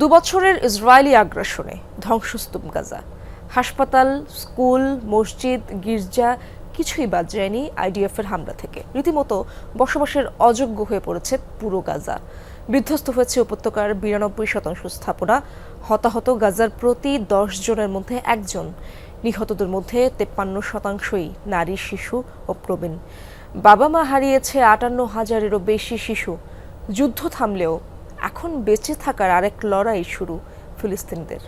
দুবছরের Israeli আগ্রাসনে ধ্বংসস্তূপ গাজা। হাসপাতাল, school, মসজিদ, গির্জা কিছুই বাদ যায়নি আইডিএফ এর হামলা থেকে। রীতিমতো বসবাসের অযোগ্য হয়ে পড়েছে পুরো গাজা। বিধ্বস্ত হয়েছে উপত্যকার বিরানব্বই শতাংশ স্থাপনা। হতাহত গাজার প্রতি দশ জনের মধ্যে একজন। নিহতদের মধ্যে তেপ্পান্ন শতাংশই নারী, শিশু ও প্রবীণ। বাবা মা হারিয়েছে আটান্ন হাজারেরও বেশি শিশু। যুদ্ধ থামলেও এখন বেঁচে থাকার আরেক লড়াই শুরু ফিলিস্তিনিদের।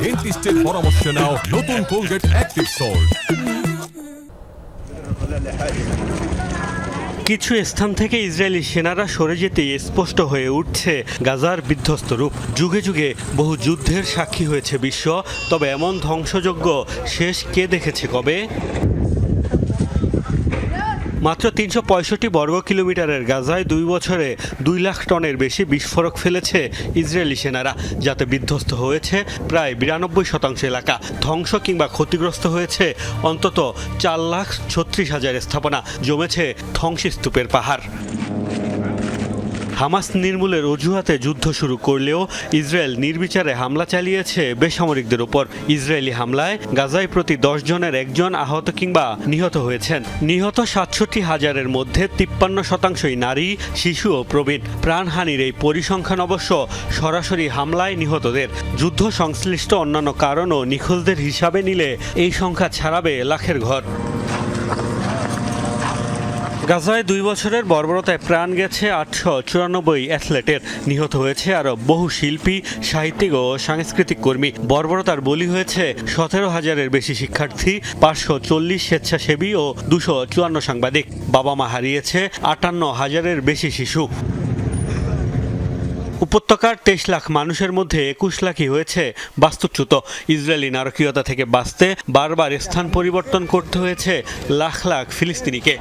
ডেন্টিস্টের পরামর্শ নাও নতুন কোলগেট অ্যাক্টিভ সল্ট কিছু স্থান থেকে ইসরায়েলি সেনারা সরে যেতেই স্পষ্ট হয়ে উঠছে গাজার বিধ্বস্ত রূপ। যুগে যুগে বহু যুদ্ধের সাক্ষী হয়েছে বিশ্ব তবে এমন ধ্বংসযজ্ঞ শেষ কে দেখেছে কবে? মাত্র তিনশো পঁয়ষট্টি বর্গ কিলোমিটারের গাজায় দুই বছরে দুই লাখ টনের বেশি বিস্ফোরক ফেলেছে ইসরায়েলি সেনারা, যাতে বিধ্বস্ত হয়েছে প্রায় বিরানব্বই শতাংশ এলাকা। ধ্বংস কিংবা ক্ষতিগ্রস্ত হয়েছে অন্তত চার লাখ ছত্রিশ হাজার স্থাপনা। জমেছে ধ্বংসস্তূপের পাহাড়। হামাস নির্মূলের অজুহাতে যুদ্ধ শুরু করলেও ইসরায়েল নির্বিচারে হামলা চালিয়েছে বেসামরিকদের উপর ইসরায়েলি হামলায় গাজায় প্রতি দশ জনের একজন আহত কিংবা নিহত হয়েছেন। নিহত সাতষট্টি হাজারের মধ্যে তিপ্পান্ন শতাংশই নারী, শিশু ও প্রবীণ। প্রাণহানির এই পরিসংখ্যান অবশ্য সরাসরি হামলায় নিহতদের। যুদ্ধ সংশ্লিষ্ট অন্যান্য কারণও নিখোঁজদের হিসাবে নিলে এই সংখ্যা ছাড়াবে লাখের ঘর। গাজায় দুই বছরের বর্বরতায় প্রাণ গেছে আটশো চুরানব্বই অ্যাথলেটের। নিহত হয়েছে আরও বহু শিল্পী, সাহিত্যিক ও সাংস্কৃতিক কর্মী। বর্বরতার বলি হয়েছে সতেরো হাজারের বেশি শিক্ষার্থী, পাঁচশো চল্লিশ স্বেচ্ছাসেবী ও দুশো চুয়ান্ন সাংবাদিক। বাবা মা হারিয়েছে আটান্ন হাজারের বেশি শিশু। উপত্যকার তেইশ লাখ মানুষের মধ্যে একুশ লাখই হয়েছে বাস্তুচ্যুত। ইসরায়েলি নারকীয়তা থেকে বাঁচতে বারবার স্থান পরিবর্তন করতে হয়েছে লাখ লাখ ফিলিস্তিনিকে।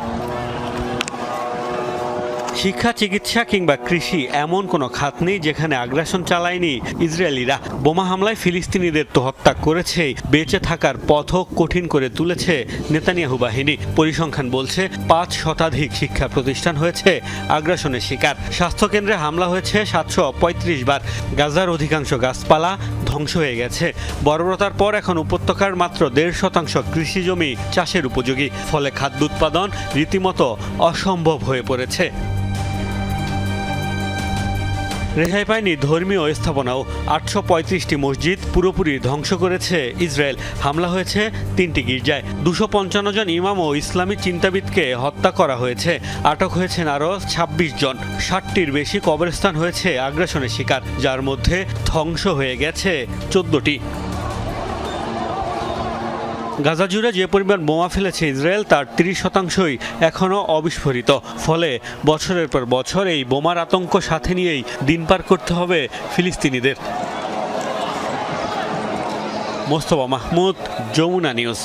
শিক্ষা, চিকিৎসা কিংবা কৃষি এমন কোনো খাত নেই যেখানে আগ্রাসন চালায়নি ইসরায়েলিরা। বোমা হামলায় ফিলিস্তিনিদের তো হত্যা করেছে বেঁচে থাকার পথও কঠিন করে তুলেছে নেতানিয়াহু বাহিনী। পরিসংখ্যান বলছে, পাঁচ শতাধিক শিক্ষা প্রতিষ্ঠান হয়েছে আগ্রাসনের শিকার। স্বাস্থ্যকেন্দ্রে হামলা হয়েছে সাতশো পঁয়ত্রিশ বার। গাজার অধিকাংশ গাছপালা ধ্বংস হয়ে গেছে। বর্বরতার পর এখন উপত্যকার মাত্র দেড় শতাংশ কৃষি জমি চাষের উপযোগী। ফলে খাদ্য উৎপাদন রীতিমতো অসম্ভব হয়ে পড়েছে। রেহাই পায়নি ধর্মীয় স্থাপনাও। আটশো পঁয়ত্রিশটি মসজিদ পুরোপুরি ধ্বংস করেছে ইসরায়েল। হামলা হয়েছে তিনটি গির্জায়। দুশো পঞ্চান্ন জন ইমাম ও ইসলামী চিন্তাবিদকে হত্যা করা হয়েছে। আটক হয়েছেন আরও ছাব্বিশ জন। ষাটটির বেশি কবরস্থান হয়েছে আগ্রাসনের শিকার, যার মধ্যে ধ্বংস হয়ে গেছে চোদ্দটি। গাজা জুড়ে যে পরিমাণ বোমা ফেলেছে ইসরায়েল, তার তিরিশ শতাংশই এখনও অবিস্ফোরিত। ফলে বছরের পর বছর এই বোমার আতঙ্ক সাথে নিয়েই দিন পার করতে হবে ফিলিস্তিনিদের। মোস্তফা মাহমুদ, যমুনা নিউজ।